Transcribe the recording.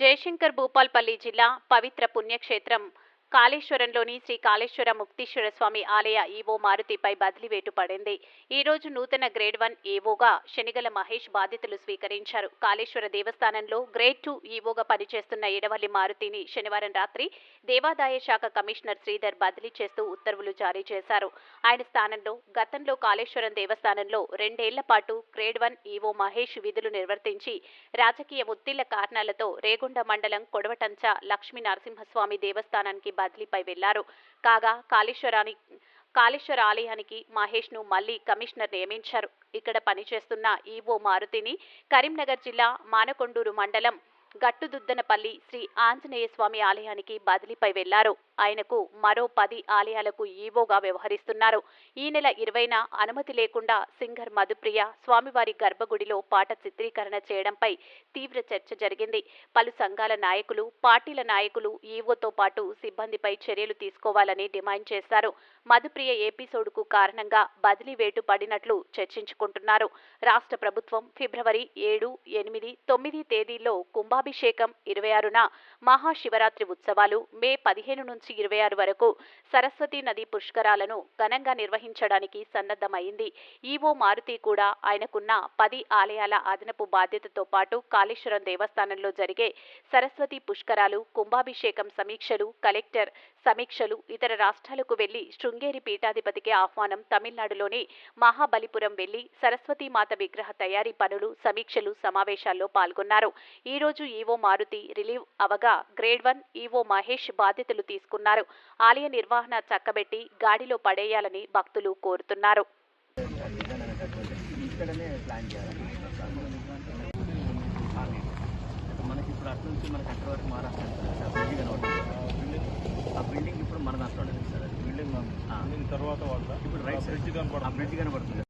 జయశంకర్ భూపాల్పల్లి జిల్లా పవిత్ర పుణ్యక్షేత్రం. కాళేశ్వరంలోని శ్రీ కాళేశ్వర ముక్తీశ్వర స్వామి ఆలయ ఈవో మారుతిపై బదిలీవేటు పడింది. ఈ రోజు నూతన గ్రేడ్ వన్ ఈవోగా శనిగల మహేష్ బాధ్యతలు స్వీకరించారు. కాళేశ్వర దేవస్థానంలో గ్రేడ్ టూ ఈవోగా పనిచేస్తున్న ఎడవల్లి మారుతిని శనివారం రాత్రి దేవాదాయ శాఖ కమిషనర్ శ్రీధర్ బదిలీ చేస్తూ ఉత్తర్వులు జారీ చేశారు. ఆయన స్థానంలో గతంలో కాళేశ్వరం దేవస్థానంలో రెండేళ్ళ పాటు గ్రేడ్ వన్ ఈవో మహేష్ విధులు నిర్వర్తించి రాజకీయ ఒత్తిళ్ళ కారణాలతో రేగొండ మండలం కొడవటంచ లక్ష్మీ నరసింహస్వామి దేవస్థానానికి బదిలీపై వెళ్ళారు. కాగా కాళేశ్వరాని కాళేశ్వర ఆలయానికి మహేష్ను మళ్ళీ కమిషనర్ నియమించారు. ఇక్కడ పనిచేస్తున్న ఈవో మారుతిని కరీంనగర్ జిల్లా మానకొండూరు మండలం గట్టుదుద్దనపల్లి శ్రీ ఆంజనేయ స్వామి ఆలయానికి బదిలీపై వెళ్ళారు. ఆయనకు మరో పది ఆలయాలకు ఈవోగా వ్యవహరిస్తున్నారు. ఈ నెల ఇరవైన అనుమతి లేకుండా సింగర్ మధుప్రియ స్వామివారి గర్భగుడిలో పాట చిత్రీకరణ చేయడంపై తీవ్ర చర్చ జరిగింది. పలు సంఘాల నాయకులు పార్టీల నాయకులు ఈవోతో పాటు సిబ్బందిపై చర్యలు తీసుకోవాలని డిమాండ్ చేశారు. మధుప్రియ ఎపిసోడ్కు కారణంగా బదిలీ వేటు పడినట్లు చర్చించుకుంటున్నారు. రాష్ట్ర ప్రభుత్వం ఫిబ్రవరి ఏడు ఎనిమిది తొమ్మిది తేదీల్లో కుంభాభిషేకం ఇరవై ఆరున మహాశివరాత్రి ఉత్సవాలు మే పదిహేను నుంచి ఇరవై ఆరు వరకు సరస్వతి నది పుష్కరాలను ఘనంగా నిర్వహించడానికి సన్నద్ధమైంది. ఈవో మారుతి కూడా ఆయనకున్న పది ఆలయాల అదనపు బాధ్యతతో పాటు కాళేశ్వరం దేవస్థానంలో జరిగే సరస్వతి పుష్కరాలు కుంభాభిషేకం సమీక్షలు కలెక్టర్ సమీక్షలు ఇతర రాష్ట్రాలకు వెళ్ళి శృంగేరి పీఠాధిపతికి ఆహ్వానం తమిళనాడులోని మహాబలిపురం వెళ్ళి సరస్వతీ మాత విగ్రహ తయారీ పనులు సమీక్షలు సమావేశాల్లో పాల్గొన్నారు. ఈ రోజు ఈవో మారుతి రిలీవ్ అవగా గ్రేడ్ వన్ ఈవో మహేష్ బాధ్యతలు తీసుకున్నారు. ఆలయ నిర్వహణ చక్కబెట్టి గాడిలో పడేయాలని భక్తులు కోరుతున్నారు. మనకి ఇప్పుడు అటు నుంచి మనకి అక్కడ వరకు మహారాష్ట్ర సార్ ఆ బిల్డింగ్ ఇప్పుడు మన దాంట్లో సార్. బిల్డింగ్ తర్వాత వాళ్ళ ఇప్పుడు రైట్ కనపడుతుంది. బ్రిడ్జ్ కనబడుతుంది